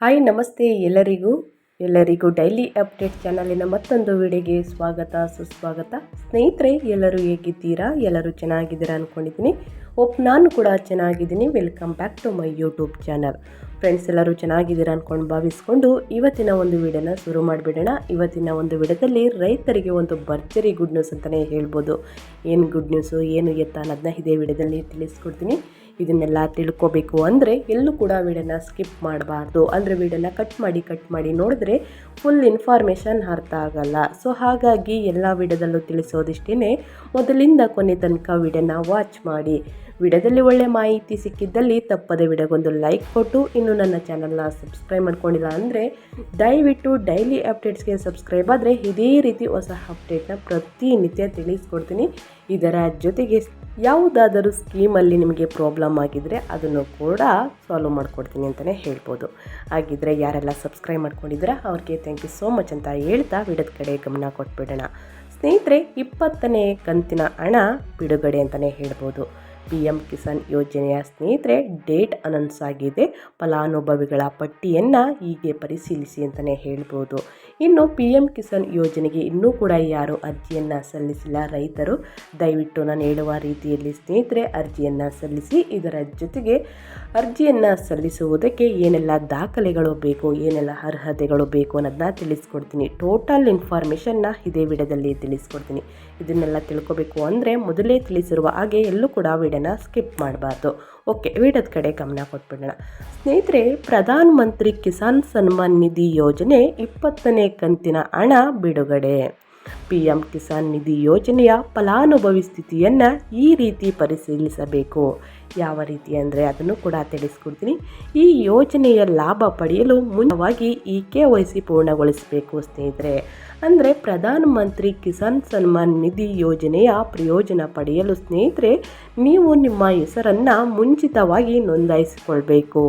Hi ನಮಸ್ತೆ ಎಲ್ಲರಿಗೂ. ಎಲ್ಲರಿಗೂ ಡೈಲಿ ಅಪ್ಡೇಟ್ ಚಾನಲಿನ ಮತ್ತೊಂದು ವಿಡಿಯೋಗೆ ಸ್ವಾಗತ, ಸುಸ್ವಾಗತ. ಸ್ನೇಹಿತರೆ, ಎಲ್ಲರೂ ಹೇಗಿದ್ದೀರಾ? ಎಲ್ಲರೂ ಚೆನ್ನಾಗಿದ್ದೀರಾ ಅಂದ್ಕೊಂಡಿದ್ದೀನಿ ಒಪ್ ನಾನು ಕೂಡ ಚೆನ್ನಾಗಿದ್ದೀನಿ. Welcome back to my YouTube channel friends ಎಲ್ಲರೂ ಚೆನ್ನಾಗಿದ್ದೀರಾ ಅಂದ್ಕೊಂಡು ಭಾವಿಸ್ಕೊಂಡು ಇವತ್ತಿನ ಒಂದು ವಿಡಿಯೋನ ಶುರು ಮಾಡಿಬಿಡೋಣ. ಇವತ್ತಿನ ಒಂದು ವಿಡಿಯೋದಲ್ಲಿ ರೈತರಿಗೆ ಒಂದು ಭರ್ಜರಿ ಗುಡ್ ನ್ಯೂಸ್ ಅಂತಲೇ ಹೇಳ್ಬೋದು. ಏನು ಗುಡ್ ನ್ಯೂಸು ಏನು ಎತ್ತ ಅನ್ನೋದನ್ನ ಇದೇ ವಿಡಿಯೋದಲ್ಲಿ ತಿಳಿಸ್ಕೊಡ್ತೀನಿ. ಇದನ್ನೆಲ್ಲ ತಿಳ್ಕೊಬೇಕು ಅಂದರೆ ಎಲ್ಲೂ ಕೂಡ ವಿಡಿಯೋನ ಸ್ಕಿಪ್ ಮಾಡಬಾರ್ದು. ಅಂದರೆ ವಿಡಿಯೋನ ಕಟ್ ಮಾಡಿ ಕಟ್ ಮಾಡಿ ನೋಡಿದ್ರೆ ಫುಲ್ ಇನ್ಫಾರ್ಮೇಷನ್ ಅರ್ಥ ಆಗಲ್ಲ. ಸೊ ಹಾಗಾಗಿ ಎಲ್ಲ ವಿಡಿಯೋದಲ್ಲೂ ತಿಳಿಸೋದಿಷ್ಟೇ ಮೊದಲಿಂದ ಕೊನೆ ತನಕ ವಿಡಿಯೋನ ವಾಚ್ ಮಾಡಿ. ವಿಡಿಯೋದಲ್ಲಿ ಒಳ್ಳೆ ಮಾಹಿತಿ ಸಿಕ್ಕಿದ್ದಲ್ಲಿ ತಪ್ಪದೆ ವಿಡಿಯೋಗೊಂದು ಲೈಕ್ ಕೊಟ್ಟು ಇನ್ನು ನನ್ನ ಚಾನಲ್ನ ಸಬ್ಸ್ಕ್ರೈಬ್ ಮಾಡ್ಕೊಂಡಿಲ್ಲ ಅಂದರೆ ದಯವಿಟ್ಟು ಡೈಲಿ ಅಪ್ಡೇಟ್ಸ್ಗೆ ಸಬ್ಸ್ಕ್ರೈಬ್ ಆದರೆ ಇದೇ ರೀತಿ ಹೊಸ ಅಪ್ಡೇಟ್ನ ಪ್ರತಿನಿತ್ಯ ತಿಳಿಸ್ಕೊಡ್ತೀನಿ. ಇದರ ಜೊತೆಗೆ ಯಾವುದಾದರೂ ಸ್ಕೀಮಲ್ಲಿ ನಿಮಗೆ ಪ್ರಾಬ್ಲಮ್ ಆಗಿದ್ದರೆ ಅದನ್ನು ಕೂಡ ಸಾಲ್ವ್ ಮಾಡಿಕೊಡ್ತೀನಿ ಅಂತಲೇ ಹೇಳ್ಬೋದು. ಹಾಗಿದ್ರೆ ಯಾರೆಲ್ಲ ಸಬ್ಸ್ಕ್ರೈಬ್ ಮಾಡ್ಕೊಂಡಿದ್ದೀರಾ ಅವ್ರಿಗೆ ಥ್ಯಾಂಕ್ ಯು ಸೋ ಮಚ್ ಅಂತ ಹೇಳ್ತಾ ವಿಡದ ಕಡೆ ಗಮನ ಕೊಟ್ಬಿಡೋಣ. ಸ್ನೇಹಿತರೆ, ಇಪ್ಪತ್ತನೇ ಕಂತಿನ ಹಣ ಬಿಡುಗಡೆ ಅಂತಲೇ ಹೇಳ್ಬೋದು. ಪಿ ಎಂ ಕಿಸಾನ್ ಯೋಜನೆಯ ಸ್ನೇಹಿತರೆ, ಡೇಟ್ ಅನೌನ್ಸ್ ಆಗಿದೆ. ಫಲಾನುಭವಿಗಳ ಪಟ್ಟಿಯನ್ನು ಹೀಗೆ ಪರಿಶೀಲಿಸಿ ಅಂತಲೇ ಹೇಳ್ಬೋದು. ಇನ್ನು ಪಿ ಎಂ ಕಿಸಾನ್ ಯೋಜನೆಗೆ ಇನ್ನೂ ಕೂಡ ಯಾರು ಅರ್ಜಿಯನ್ನು ಸಲ್ಲಿಸಿಲ್ಲ ರೈತರು, ದಯವಿಟ್ಟು ನಾನು ಹೇಳುವ ರೀತಿಯಲ್ಲಿ ಸ್ನೇಹಿತರೆ, ಅರ್ಜಿಯನ್ನು ಸಲ್ಲಿಸಿ ಇದರ ಜೊತೆಗೆ ಅರ್ಜಿಯನ್ನು ಸಲ್ಲಿಸುವುದಕ್ಕೆ ಏನೆಲ್ಲ ದಾಖಲೆಗಳು ಬೇಕು, ಏನೆಲ್ಲ ಅರ್ಹತೆಗಳು ಬೇಕು ಅನ್ನೋದನ್ನ ತಿಳಿಸ್ಕೊಡ್ತೀನಿ. ಟೋಟಲ್ ಇನ್ಫಾರ್ಮೇಷನ್ನ ಇದೇ ವಿಡಿಯೋದಲ್ಲಿ ತಿಳಿಸ್ಕೊಡ್ತೀನಿ. ಇದನ್ನೆಲ್ಲ ತಿಳ್ಕೊಬೇಕು ಅಂದರೆ ಮೊದಲೇ ತಿಳಿಸಿರುವ ಹಾಗೆ ಎಲ್ಲೂ ಕೂಡ ವಿಡಿಯೋನ ಸ್ಕಿಪ್ ಮಾಡಬಾರ್ದು. ಓಕೆ, ವಿಡಿಯೋದ ಕಡೆ ಗಮನ ಕೊಟ್ಬಿಡೋಣ. ಸ್ನೇಹಿತರೆ, ಪ್ರಧಾನ ಮಂತ್ರಿ ಕಿಸಾನ್ ಸನ್ಮಾನ್ ನಿಧಿ ಯೋಜನೆ ಇಪ್ಪತ್ತನೇ ಕಂತಿನ ಹಣ ಬಿಡುಗಡೆ. ಪಿ ಎಂ ಕಿಸಾನ್ ನಿಧಿ ಯೋಜನೆಯ ಫಲಾನುಭವಿ ಸ್ಥಿತಿಯನ್ನು ಈ ರೀತಿ ಪರಿಶೀಲಿಸಬೇಕು. ಯಾವ ರೀತಿ ಅಂದರೆ ಅದನ್ನು ಕೂಡ ತಿಳಿಸ್ಕೊಡ್ತೀನಿ. ಈ ಯೋಜನೆಯ ಲಾಭ ಪಡೆಯಲು ಮುಖ್ಯವಾಗಿ ಈ ಕೆ ವೈ ಪೂರ್ಣಗೊಳಿಸಬೇಕು ಸ್ನೇಹಿತರೆ. ಅಂದರೆ ಪ್ರಧಾನ ಮಂತ್ರಿ ಕಿಸಾನ್ ಸನ್ಮಾನ್ ನಿಧಿ ಯೋಜನೆಯ ಪ್ರಯೋಜನ ಪಡೆಯಲು ಸ್ನೇಹಿತರೆ, ನೀವು ನಿಮ್ಮ ಹೆಸರನ್ನು ಮುಂಚಿತವಾಗಿ ನೋಂದಾಯಿಸಿಕೊಳ್ಬೇಕು.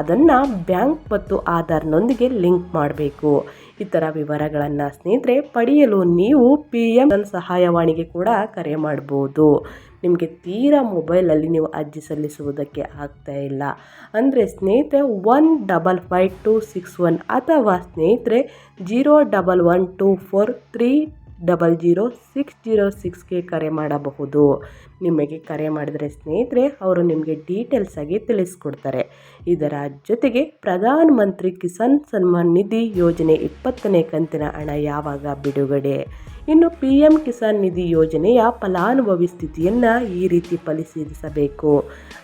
ಅದನ್ನು ಬ್ಯಾಂಕ್ ಮತ್ತು ಆಧಾರ್ನೊಂದಿಗೆ ಲಿಂಕ್ ಮಾಡಬೇಕು. ಇತರ ವಿವರಗಳನ್ನು ಸ್ನೇಹಿತರೆ ಪಡೆಯಲು ನೀವು ಪಿ ಎಂ ಸಹಾಯವಾಣಿಗೆ ಕೂಡ ಕರೆ ಮಾಡ್ಬೋದು. ನಿಮಗೆ ತೀರಾ ಮೊಬೈಲಲ್ಲಿ ನೀವು ಅರ್ಜಿ ಸಲ್ಲಿಸುವುದಕ್ಕೆ ಆಗ್ತಾ ಇಲ್ಲ. ಅಂದರೆ ಸ್ನೇಹಿತರೆ one double five two six one ಅಥವಾ ಸ್ನೇಹಿತರೆ zero double one two four three double zero six zero ಸಿಕ್ಸ್ಗೆ ಕರೆ ಮಾಡಬಹುದು. ನಿಮಗೆ ಕರೆ ಮಾಡಿದರೆ ಸ್ನೇಹಿತರೆ, ಅವರು ನಿಮಗೆ ಡೀಟೇಲ್ಸ್ ಆಗಿ ತಿಳಿಸ್ಕೊಡ್ತಾರೆ. ಇದರ ಜೊತೆಗೆ ಪ್ರಧಾನ ಮಂತ್ರಿ ಕಿಸಾನ್ ಸನ್ಮಾನ್ ನಿಧಿ ಯೋಜನೆ ಇಪ್ಪತ್ತನೇ ಕಂತಿನ ಹಣ ಯಾವಾಗ ಬಿಡುಗಡೆ? ಇನ್ನು ಪಿ ಎಂ ಕಿಸಾನ್ ನಿಧಿ ಯೋಜನೆಯ ಫಲಾನುಭವಿ ಸ್ಥಿತಿಯನ್ನು ಈ ರೀತಿ ಪರಿಶೀಲಿಸಬೇಕು.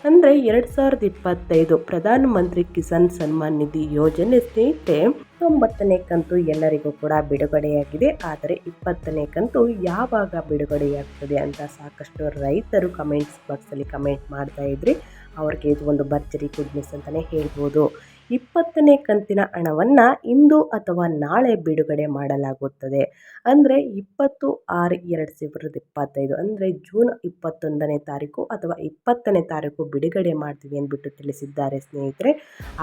ಅಂದರೆ ಎರಡು ಸಾವಿರದ ಇಪ್ಪತ್ತೈದು ಪ್ರಧಾನ ಮಂತ್ರಿ ಕಿಸಾನ್ ಸನ್ಮಾನ್ ನಿಧಿ ಯೋಜನೆ ಸ್ನೇಹಿತರೆ, ತೊಂಬತ್ತನೇ ಕಂತು ಎಲ್ಲರಿಗೂ ಕೂಡ ಬಿಡುಗಡೆಯಾಗಿದೆ. ಆದರೆ ಇಪ್ಪತ್ತನೇ ಕಂತು ಯಾವಾಗ ಬಿಡುಗಡೆಯಾಗ್ತದೆ ಅಂತ ಸಾಕಷ್ಟು ರೈತರು ಕಮೆಂಟ್ಸ್ ಬಾಕ್ಸಲ್ಲಿ ಕಮೆಂಟ್ ಮಾಡ್ತಾ ಇದ್ರಿ. ಅವ್ರಿಗೆ ಇದು ಒಂದು ಭರ್ಜರಿ ಗುಡ್ ನ್ಯೂಸ್ ಅಂತಲೇ ಹೇಳ್ಬೋದು. ಇಪ್ಪತ್ತನೇ ಕಂತಿನ ಹಣವನ್ನು ಇಂದು ಅಥವಾ ನಾಳೆ ಬಿಡುಗಡೆ ಮಾಡಲಾಗುತ್ತದೆ. ಅಂದರೆ ಇಪ್ಪತ್ತು ಆರು ಎರಡು ಸಾವಿರದ ಇಪ್ಪತ್ತೈದು, ಅಂದರೆ ಜೂನ್ ಇಪ್ಪತ್ತೊಂದನೇ ತಾರೀಕು ಅಥವಾ ಇಪ್ಪತ್ತನೇ ತಾರೀಕು ಬಿಡುಗಡೆ ಮಾಡ್ತೀವಿ ಅಂದ್ಬಿಟ್ಟು ತಿಳಿಸಿದ್ದಾರೆ ಸ್ನೇಹಿತರೆ.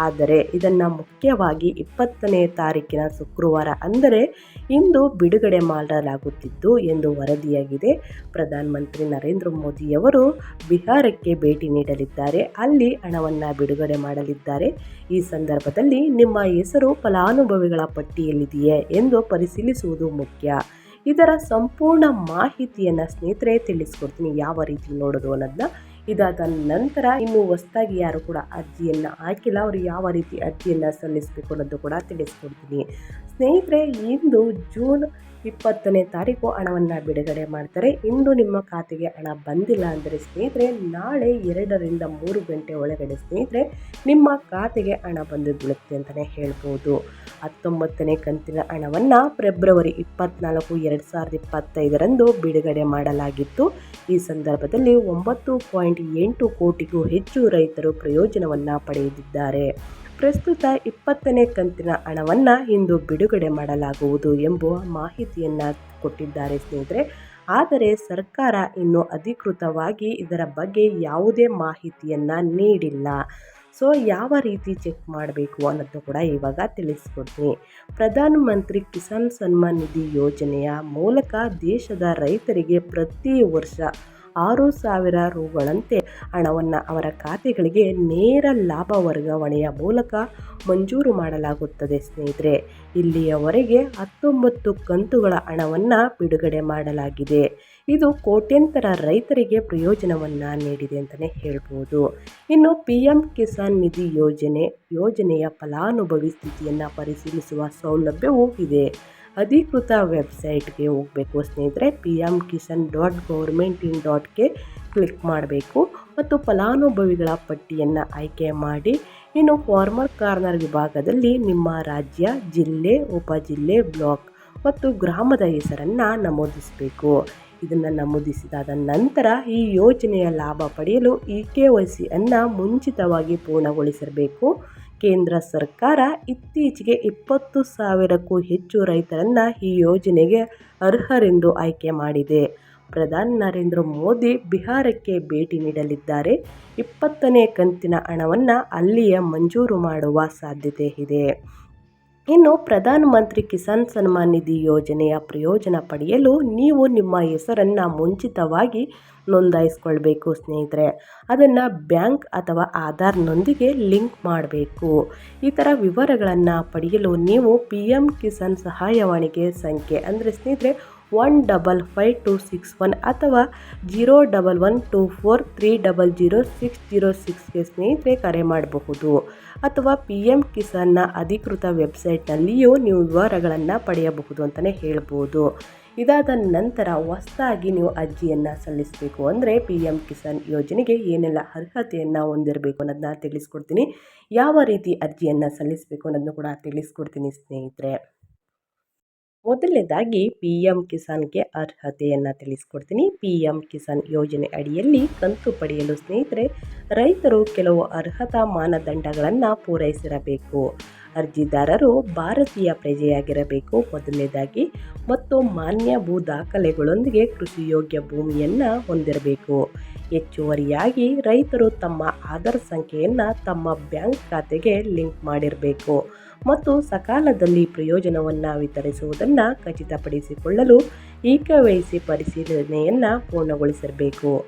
ಆದರೆ ಇದನ್ನು ಮುಖ್ಯವಾಗಿ ಇಪ್ಪತ್ತನೇ ತಾರೀಕಿನ ಶುಕ್ರವಾರ, ಅಂದರೆ ಇಂದು ಬಿಡುಗಡೆ ಮಾಡಲಾಗುತ್ತಿದ್ದು ಎಂದು ವರದಿಯಾಗಿದೆ. ಪ್ರಧಾನಮಂತ್ರಿ ನರೇಂದ್ರ ಮೋದಿಯವರು ಬಿಹಾರಕ್ಕೆ ಭೇಟಿ ನೀಡಲಿದ್ದಾರೆ. ಅಲ್ಲಿ ಹಣವನ್ನು ಬಿಡುಗಡೆ ಮಾಡಲಿದ್ದಾರೆ. ಈ ಸಂದರ್ಭದಲ್ಲಿ ನಿಮ್ಮ ಹೆಸರು ಫಲಾನುಭವಿಗಳ ಪಟ್ಟಿಯಲ್ಲಿದೆಯೇ ಎಂದು ಪರಿಶೀಲಿಸುವುದು ಮುಖ್ಯ. ಇದರ ಸಂಪೂರ್ಣ ಮಾಹಿತಿಯನ್ನು ಸ್ನೇಹಿತರೆ ತಿಳಿಸ್ಕೊಡ್ತೀನಿ. ಯಾವ ರೀತಿ ನೋಡೋದು ಅನ್ನೋದನ್ನ. ಇದಾದ ನಂತರ ಇನ್ನು ಹೊಸದಾಗಿ ಯಾರು ಕೂಡ ಅರ್ಜಿಯನ್ನು ಹಾಕಿಲ್ಲ. ಅವರು ಯಾವ ರೀತಿ ಅರ್ಜಿಯನ್ನು ಸಲ್ಲಿಸಬೇಕು ಅನ್ನೋದು ಕೂಡ ತಿಳಿಸ್ಕೊಡ್ತೀನಿ. ಸ್ನೇಹಿತರೆ, ಇಂದು ಜೂನ್ ಇಪ್ಪತ್ತನೇ ತಾರೀಕು ಹಣವನ್ನು ಬಿಡುಗಡೆ ಮಾಡ್ತಾರೆ. ಇಂದು ನಿಮ್ಮ ಖಾತೆಗೆ ಹಣ ಬಂದಿಲ್ಲ ಅಂದರೆ ಸ್ನೇಹಿತರೆ, ನಾಳೆ ಎರಡರಿಂದ ಮೂರು ಗಂಟೆ ಒಳಗಡೆ ಸ್ನೇಹಿತರೆ, ನಿಮ್ಮ ಖಾತೆಗೆ ಹಣ ಬಂದು ಬೀಳುತ್ತೆ ಅಂತಲೇ ಹೇಳ್ಬೋದು. ಹತ್ತೊಂಬತ್ತನೇ ಕಂತಿನ ಹಣವನ್ನು ಫೆಬ್ರವರಿ ಇಪ್ಪತ್ನಾಲ್ಕು ಎರಡು ಸಾವಿರದ ಇಪ್ಪತ್ತೈದರಂದು ಬಿಡುಗಡೆ ಮಾಡಲಾಗಿತ್ತು. ಈ ಸಂದರ್ಭದಲ್ಲಿ ಒಂಬತ್ತು ಪಾಯಿಂಟ್ ಎಂಟು ಕೋಟಿಗೂ ಹೆಚ್ಚು ರೈತರು ಪ್ರಯೋಜನವನ್ನು ಪಡೆಯಲಿದ್ದಾರೆ ಪ್ರಸ್ತುತ ಇಪ್ಪತ್ತನೇ ಕಂತಿನ ಹಣವನ್ನು ಇಂದು ಬಿಡುಗಡೆ ಮಾಡಲಾಗುವುದು ಎಂಬ ಮಾಹಿತಿಯನ್ನು ಕೊಟ್ಟಿದ್ದಾರೆ ಸ್ನೇಹಿತರೆ. ಆದರೆ ಸರ್ಕಾರ ಇನ್ನೂ ಅಧಿಕೃತವಾಗಿ ಇದರ ಬಗ್ಗೆ ಯಾವುದೇ ಮಾಹಿತಿಯನ್ನು ನೀಡಿಲ್ಲ. ಸೊ, ಯಾವ ರೀತಿ ಚೆಕ್ ಮಾಡಬೇಕು ಅನ್ನೋದು ಕೂಡ ಇವಾಗ ತಿಳಿಸ್ಕೊಡ್ತೀನಿ. ಪ್ರಧಾನಮಂತ್ರಿ ಕಿಸಾನ್ ಸನ್ಮಾನ್ ನಿಧಿ ಯೋಜನೆಯ ಮೂಲಕ ದೇಶದ ರೈತರಿಗೆ ಪ್ರತಿ ವರ್ಷ ಆರು ಸಾವಿರ ರೂಗಳಂತೆ ಹಣವನ್ನು ಅವರ ಖಾತೆಗಳಿಗೆ ನೇರ ಲಾಭ ವರ್ಗಾವಣೆಯ ಮೂಲಕ ಮಂಜೂರು ಮಾಡಲಾಗುತ್ತದೆ, ಸ್ನೇಹಿತರೆ. ಇಲ್ಲಿಯವರೆಗೆ ಹತ್ತೊಂಬತ್ತು ಕಂತುಗಳ ಹಣವನ್ನು ಬಿಡುಗಡೆ ಮಾಡಲಾಗಿದೆ. ಇದು ಕೋಟ್ಯಂತರ ರೈತರಿಗೆ ಪ್ರಯೋಜನವನ್ನು ನೀಡಿದೆ ಅಂತಲೇ ಹೇಳ್ಬೋದು. ಇನ್ನು ಪಿ ಎಂ ಕಿಸಾನ್ ನಿಧಿ ಯೋಜನೆ ಯೋಜನೆಯ ಫಲಾನುಭವಿ ಸ್ಥಿತಿಯನ್ನು ಪರಿಶೀಲಿಸುವ ಸೌಲಭ್ಯವೂ ಇದೆ. ಅಧಿಕೃತ ವೆಬ್ಸೈಟ್ಗೆ ಹೋಗಬೇಕು ಸ್ನೇಹಿತರೆ P M Kisan dot government in ಡಾಟ್ಗೆ click ಮಾಡಬೇಕು ಮತ್ತು ಫಲಾನುಭವಿಗಳ ಪಟ್ಟಿಯನ್ನು ಆಯ್ಕೆ ಮಾಡಿ. ಇನ್ನು ಫಾರ್ಮರ್ ಕಾರ್ನರ್ ವಿಭಾಗದಲ್ಲಿ ನಿಮ್ಮ ರಾಜ್ಯ, ಜಿಲ್ಲೆ, ಉಪಜಿಲ್ಲೆ ಬ್ಲಾಕ್ ಮತ್ತು ಗ್ರಾಮದ ಹೆಸರನ್ನು ನಮೂದಿಸಬೇಕು. ಇದನ್ನು ನಮೂದಿಸಿದಾದ ನಂತರ ಈ ಯೋಜನೆಯ ಲಾಭ ಪಡೆಯಲು ಇ ಕೆ ವೈ ಸಿಯನ್ನು ಮುಂಚಿತವಾಗಿ ಪೂರ್ಣಗೊಳಿಸಿರಬೇಕು. ಕೇಂದ್ರ ಸರ್ಕಾರ ಇತ್ತೀಚೆಗೆ ಇಪ್ಪತ್ತು ಸಾವಿರಕ್ಕೂ ಹೆಚ್ಚು ರೈತರನ್ನು ಈ ಯೋಜನೆಗೆ ಅರ್ಹರೆಂದು ಆಯ್ಕೆ ಮಾಡಿದೆ. ಪ್ರಧಾನಿ ನರೇಂದ್ರ ಮೋದಿ ಬಿಹಾರಕ್ಕೆ ಭೇಟಿ ನೀಡಲಿದ್ದಾರೆ. ಇಪ್ಪತ್ತನೇ ಕಂತಿನ ಹಣವನ್ನು ಅಲ್ಲಿಯೇ ಮಂಜೂರು ಮಾಡುವ ಸಾಧ್ಯತೆ ಇದೆ. ಇನ್ನು ಪ್ರಧಾನ ಮಂತ್ರಿ ಕಿಸಾನ್ ಸನ್ಮಾನ್ ನಿಧಿ ಯೋಜನೆಯ ಪ್ರಯೋಜನ ಪಡೆಯಲು ನೀವು ನಿಮ್ಮ ಹೆಸರನ್ನು ಮುಂಚಿತವಾಗಿ ನೋಂದಾಯಿಸ್ಕೊಳ್ಬೇಕು ಸ್ನೇಹಿತರೆ. ಅದನ್ನು ಬ್ಯಾಂಕ್ ಅಥವಾ ಆಧಾರ್ನೊಂದಿಗೆ ಲಿಂಕ್ ಮಾಡಬೇಕು. ಈ ಥರ ವಿವರಗಳನ್ನು ಪಡೆಯಲು ನೀವು ಪಿ ಎಂ ಕಿಸಾನ್ ಸಹಾಯವಾಣಿಗೆ ಸಂಖ್ಯೆ ಅಂದರೆ ಸ್ನೇಹಿತರೆ one double five two six one ಅಥವಾ zero double one two four three double zero six zero ಸಿಕ್ಸ್ಗೆ ಸ್ನೇಹಿತರೆ ಕರೆ ಮಾಡಬಹುದು. ಅಥವಾ ಪಿ ಎಂ ಕಿಸಾನ್ನ ಅಧಿಕೃತ ವೆಬ್ಸೈಟ್ನಲ್ಲಿಯೂ ನೀವು ವಿವರಗಳನ್ನು ಪಡೆಯಬಹುದು ಅಂತಲೇ ಹೇಳ್ಬೋದು. ಇದಾದ ನಂತರ ಹೊಸದಾಗಿ ನೀವು ಅರ್ಜಿಯನ್ನು ಸಲ್ಲಿಸಬೇಕು ಅಂದರೆ ಪಿ ಎಂ ಕಿಸಾನ್ ಯೋಜನೆಗೆ ಏನೆಲ್ಲ ಅರ್ಹತೆಯನ್ನು ಹೊಂದಿರಬೇಕು ಅನ್ನೋದನ್ನ ತಿಳಿಸ್ಕೊಡ್ತೀನಿ. ಯಾವ ರೀತಿ ಅರ್ಜಿಯನ್ನು ಸಲ್ಲಿಸಬೇಕು ಅನ್ನೋದನ್ನು ಕೂಡ ತಿಳಿಸ್ಕೊಡ್ತೀನಿ ಸ್ನೇಹಿತರೆ. ಮೊದಲನೇದಾಗಿ ಪಿ ಎಂ ಕಿಸಾನ್ಗೆ ಅರ್ಹತೆಯನ್ನು ತಿಳಿಸ್ಕೊಡ್ತೀನಿ. ಪಿ ಎಂ ಕಿಸಾನ್ ಯೋಜನೆ ಅಡಿಯಲ್ಲಿ ಕಂತು ಪಡೆಯಲು ಸ್ನೇಹಿತರೆ, ರೈತರು ಕೆಲವು ಅರ್ಹತಾ ಮಾನದಂಡಗಳನ್ನು ಪೂರೈಸಿರಬೇಕು. ಅರ್ಜಿದಾರರು ಭಾರತೀಯ ಪ್ರಜೆಯಾಗಿರಬೇಕು. ಮೊದಲನೇದಾಗಿ ಮತ್ತು ಮಾನ್ಯ ಭೂ ದಾಖಲೆಗಳೊಂದಿಗೆ ಕೃಷಿ ಯೋಗ್ಯ ಭೂಮಿಯನ್ನು ಹೊಂದಿರಬೇಕು. ಹೆಚ್ಚುವರಿಯಾಗಿ ರೈತರು ತಮ್ಮ ಆಧಾರ್ ಸಂಖ್ಯೆಯನ್ನು ತಮ್ಮ ಬ್ಯಾಂಕ್ ಖಾತೆಗೆ ಲಿಂಕ್ ಮಾಡಿರಬೇಕು. ಮತ್ತು ಸಕಾಲದಲ್ಲಿ ಪ್ರಯೋಜನವನ್ನು ವಿತರಿಸುವುದನ್ನು ಖಚಿತಪಡಿಸಿಕೊಳ್ಳಲು ಕೆ ಪರಿಶೀಲನೆಯನ್ನು ಪೂರ್ಣಗೊಳಿಸಿರಬೇಕು.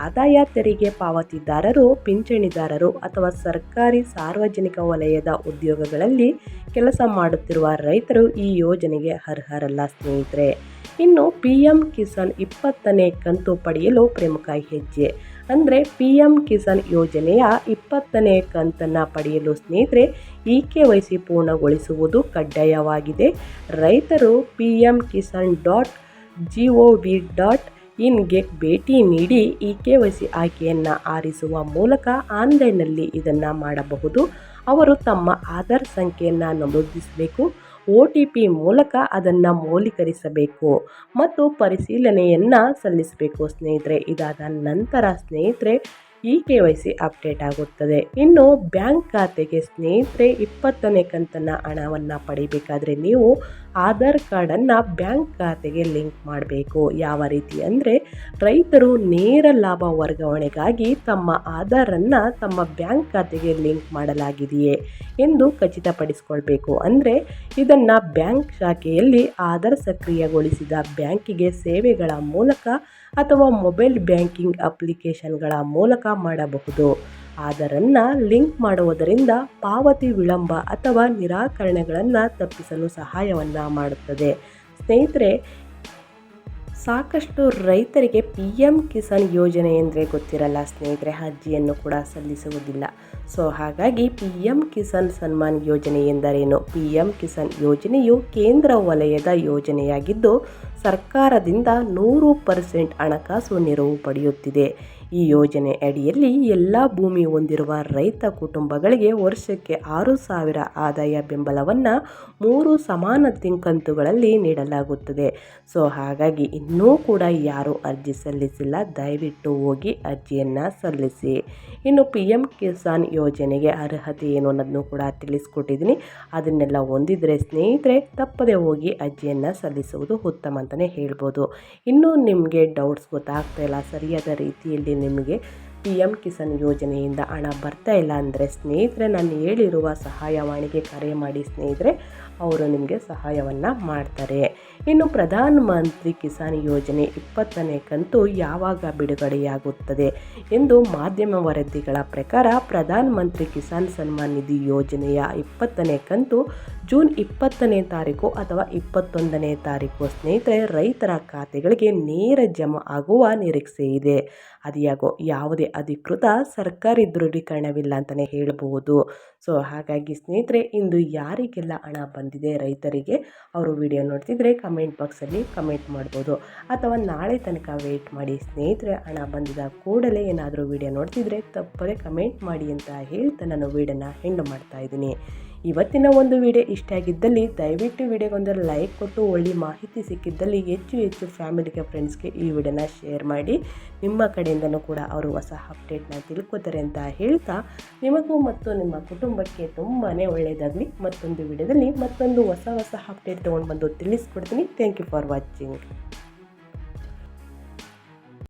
ಆದಾಯ ತೆರಿಗೆ ಪಾವತಿದಾರರು, ಪಿಂಚಣಿದಾರರು ಅಥವಾ ಸರ್ಕಾರಿ ಸಾರ್ವಜನಿಕ ವಲಯದ ಉದ್ಯೋಗಗಳಲ್ಲಿ ಕೆಲಸ ಮಾಡುತ್ತಿರುವ ರೈತರು ಈ ಯೋಜನೆಗೆ ಅರ್ಹರಲ್ಲ ಸ್ನೇಹಿತರೆ. ಇನ್ನು ಪಿ ಎಂ ಕಿಸಾನ್ ಇಪ್ಪತ್ತನೇ ಕಂತು ಪಡೆಯಲು ಪ್ರಮುಖ ಹೆಜ್ಜೆ. ಅಂದರೆ ಪಿ ಎಂ ಕಿಸಾನ್ ಯೋಜನೆಯ ಇಪ್ಪತ್ತನೇ ಕಂತನ್ನು ಪಡೆಯಲು ಸ್ನೇಹಿತರೆ ಇ ಕೆ ವೈ ಸಿ ಪೂರ್ಣಗೊಳಿಸುವುದು ಕಡ್ಡಾಯವಾಗಿದೆ. ರೈತರು P M Kisan dot G O V dot ಇನ್ಗೆ ಭೇಟಿ ನೀಡಿ ಇ ಕೆ ವೈ ಸಿ ಆಯ್ಕೆಯನ್ನು ಆರಿಸುವ ಮೂಲಕ ಆನ್ಲೈನ್ನಲ್ಲಿ ಇದನ್ನು ಮಾಡಬಹುದು. ಅವರು ತಮ್ಮ ಆಧಾರ್ ಸಂಖ್ಯೆಯನ್ನು ನಮೂದಿಸಬೇಕು. ಒ ಟಿ ಪಿ ಮೂಲಕ ಅದನ್ನು ಮೌಲ್ಯೀಕರಿಸಬೇಕು ಮತ್ತು ಪರಿಶೀಲನೆಯನ್ನು ಸಲ್ಲಿಸಬೇಕು ಸ್ನೇಹಿತರೆ. ಇದಾದ ನಂತರ ಸ್ನೇಹಿತರೆ E K Y C update ಆಗುತ್ತದೆ. ಇನ್ನು ಬ್ಯಾಂಕ್ ಖಾತೆಗೆ ಸ್ನೇಹಿತರೆ, ಇಪ್ಪತ್ತನೇ ಕಂತನ್ನ ಹಣವನ್ನ ಪಡಿಬೇಕಾದ್ರೆ ನೀವು ಆಧಾರ್ ಕಾರ್ಡನ್ನು ಬ್ಯಾಂಕ್ ಖಾತೆಗೆ ಲಿಂಕ್ ಮಾಡಬೇಕು. ಯಾವ ರೀತಿ ಅಂದರೆ ರೈತರು ನೇರ ಲಾಭ ವರ್ಗಾವಣೆಗಾಗಿ ತಮ್ಮ ಆಧಾರನ್ನು ತಮ್ಮ ಬ್ಯಾಂಕ್ ಖಾತೆಗೆ ಲಿಂಕ್ ಮಾಡಲಾಗಿದೆಯೇ ಎಂದು ಖಚಿತಪಡಿಸಿಕೊಳ್ಬೇಕು. ಅಂದರೆ ಇದನ್ನು ಬ್ಯಾಂಕ್ ಶಾಖೆಯಲ್ಲಿ ಆಧಾರ್ ಸಕ್ರಿಯಗೊಳಿಸಿದ ಬ್ಯಾಂಕಿಗೆ ಸೇವೆಗಳ ಮೂಲಕ ಅಥವಾ ಮೊಬೈಲ್ ಬ್ಯಾಂಕಿಂಗ್ ಅಪ್ಲಿಕೇಶನ್ಗಳ ಮೂಲಕ ಮಾಡಬಹುದು. ಅದರನ್ನು ಲಿಂಕ್ ಮಾಡುವುದರಿಂದ ಪಾವತಿ ವಿಳಂಬ ಅಥವಾ ನಿರಾಕರಣೆಗಳನ್ನು ತಪ್ಪಿಸಲು ಸಹಾಯವನ್ನು ಮಾಡುತ್ತದೆ. ಸ್ನೇಹಿತರೆ, ಸಾಕಷ್ಟು ರೈತರಿಗೆ ಪಿ ಎಂ ಕಿಸಾನ್ ಯೋಜನೆ ಎಂದರೆ ಗೊತ್ತಿರಲ್ಲ ಸ್ನೇಹಿತರೆ, ಅರ್ಜಿಯನ್ನು ಕೂಡ ಸಲ್ಲಿಸುವುದಿಲ್ಲ. ಸೊ, ಹಾಗಾಗಿ ಪಿ ಎಂ ಕಿಸಾನ್ ಸನ್ಮಾನ್ ಯೋಜನೆ ಎಂದರೇನು? ಪಿ ಎಂ ಕಿಸಾನ್ ಯೋಜನೆಯು ಕೇಂದ್ರ ವಲಯದ ಯೋಜನೆಯಾಗಿದ್ದು ಸರ್ಕಾರದಿಂದ ನೂರು ಪರ್ಸೆಂಟ್ ಹಣಕಾಸು ನೆರವು ಪಡೆಯುತ್ತಿದೆ. ಈ ಯೋಜನೆ ಅಡಿಯಲ್ಲಿ ಎಲ್ಲ ಭೂಮಿ ಹೊಂದಿರುವ ರೈತ ಕುಟುಂಬಗಳಿಗೆ ವರ್ಷಕ್ಕೆ ಆರು ಸಾವಿರ ಆದಾಯ ಬೆಂಬಲವನ್ನು ಮೂರು ಸಮಾನ ತಿಂಕಂತುಗಳಲ್ಲಿ ನೀಡಲಾಗುತ್ತದೆ. ಸೊ, ಹಾಗಾಗಿ ಇನ್ನೂ ಕೂಡ ಯಾರು ಅರ್ಜಿ ಸಲ್ಲಿಸಿಲ್ಲ. ದಯವಿಟ್ಟು ಹೋಗಿ ಅರ್ಜಿಯನ್ನು ಸಲ್ಲಿಸಿ. ಇನ್ನು ಪಿ ಎಂ ಕಿಸಾನ್ ಯೋಜನೆಗೆ ಅರ್ಹತೆ ಏನು ಅನ್ನೋದನ್ನು ಕೂಡ ತಿಳಿಸ್ಕೊಟ್ಟಿದ್ದೀನಿ. ಅದನ್ನೆಲ್ಲ ಹೊಂದಿದರೆ ಸ್ನೇಹಿತರೆ, ತಪ್ಪದೆ ಹೋಗಿ ಅರ್ಜಿಯನ್ನು ಸಲ್ಲಿಸುವುದು ಉತ್ತಮ ಅಂತಲೇ ಹೇಳ್ಬೋದು. ಇನ್ನೂ ನಿಮಗೆ ಡೌಟ್ಸ್ ಗೊತ್ತಾಗ್ತಾ ಇಲ್ಲ. ಸರಿಯಾದ ರೀತಿಯಲ್ಲಿ ನಿಮಗೆ ಪಿ ಎಂ ಕಿಸಾನ್ ಯೋಜನೆಯಿಂದ ಹಣ ಬರ್ತಾ ಇಲ್ಲ ಅಂದರೆ ಸ್ನೇಹಿತರೆ, ನಾನು ಹೇಳಿರುವ ಸಹಾಯವಾಣಿಗೆ ಕರೆ ಮಾಡಿ ಸ್ನೇಹಿತರೆ. ಅವರು ನಿಮಗೆ ಸಹಾಯವನ್ನು ಮಾಡ್ತಾರೆ. ಇನ್ನು ಪ್ರಧಾನ ಮಂತ್ರಿ ಕಿಸಾನ್ ಯೋಜನೆ ಇಪ್ಪತ್ತನೇ ಕಂತು ಯಾವಾಗ ಬಿಡುಗಡೆಯಾಗುತ್ತದೆ ಎಂದು ಮಾಧ್ಯಮ ವರದಿಗಳ ಪ್ರಕಾರ ಪ್ರಧಾನ ಮಂತ್ರಿ ಕಿಸಾನ್ ಸನ್ಮಾನ್ ನಿಧಿ ಯೋಜನೆಯ ಇಪ್ಪತ್ತನೇ ಕಂತು ಜೂನ್ ಇಪ್ಪತ್ತನೇ ತಾರೀಕು ಅಥವಾ ಇಪ್ಪತ್ತೊಂದನೇ ತಾರೀಕು ಸ್ನೇಹಿತರೆ, ರೈತರ ಖಾತೆಗಳಿಗೆ ನೇರ ಜಮಾ ಆಗುವ ನಿರೀಕ್ಷೆ ಇದೆ. ಅದಿಯಾಗೋ ಯಾವುದೇ ಅಧಿಕೃತ ಸರ್ಕಾರಿ ದೃಢೀಕರಣವಿಲ್ಲ ಅಂತಲೇ ಹೇಳಬಹುದು. ಸೊ, ಹಾಗಾಗಿ ಸ್ನೇಹಿತರೆ, ಇಂದು ಯಾರಿಗೆಲ್ಲ ಹಣ ಬಂದಿದೆ ರೈತರಿಗೆ, ಅವರು ವಿಡಿಯೋ ನೋಡ್ತಿದ್ರೆ ಕಮೆಂಟ್ ಬಾಕ್ಸಲ್ಲಿ ಕಮೆಂಟ್ ಮಾಡ್ಬೋದು. ಅಥವಾ ನಾಳೆ ತನಕ ವೆಯ್ಟ್ ಮಾಡಿ ಸ್ನೇಹಿತರೆ, ಹಣ ಬಂದಿದ ಕೂಡಲೇ ಏನಾದರೂ ವಿಡಿಯೋ ನೋಡ್ತಿದ್ರೆ ತಪ್ಪದೆ ಕಮೆಂಟ್ ಮಾಡಿ ಅಂತ ಹೇಳ್ತಾ ನಾನು ವೀಡಿಯೋನ ಹೆಂಡ್ ಮಾಡ್ತಾ ಇದ್ದೀನಿ. ಇವತ್ತಿನ ಒಂದು ವಿಡಿಯೋ ಇಷ್ಟ ಆಗಿದ್ದಲ್ಲಿ ದಯವಿಟ್ಟು ವಿಡಿಯೋಗೊಂದು ಲೈಕ್ ಕೊಟ್ಟು ಒಳ್ಳೆ ಮಾಹಿತಿ ಸಿಕ್ಕಿದ್ದಲ್ಲಿ ಹೆಚ್ಚು ಹೆಚ್ಚು ಫ್ಯಾಮಿಲಿಗೆ, ಫ್ರೆಂಡ್ಸ್ಗೆ ಈ ವಿಡಿಯೋನ ಶೇರ್ ಮಾಡಿ. ನಿಮ್ಮ ಕಡೆಯಿಂದನೂ ಕೂಡ ಅವರು ಹೊಸ ಅಪ್ಡೇಟ್ನ ತಿಳ್ಕೊತಾರೆ ಅಂತ ಹೇಳ್ತಾ ನಿಮಗೂ ಮತ್ತು ನಿಮ್ಮ ಕುಟುಂಬಕ್ಕೆ ತುಂಬಾ ಒಳ್ಳೆಯದಾಗಲಿ. ಮತ್ತೊಂದು ವಿಡಿಯೋದಲ್ಲಿ ಮತ್ತೊಂದು ಹೊಸ ಹೊಸ ಅಪ್ಡೇಟ್ ತೊಗೊಂಡು ಬಂದು ತಿಳಿಸ್ಕೊಡ್ತೀನಿ. Thank you for watching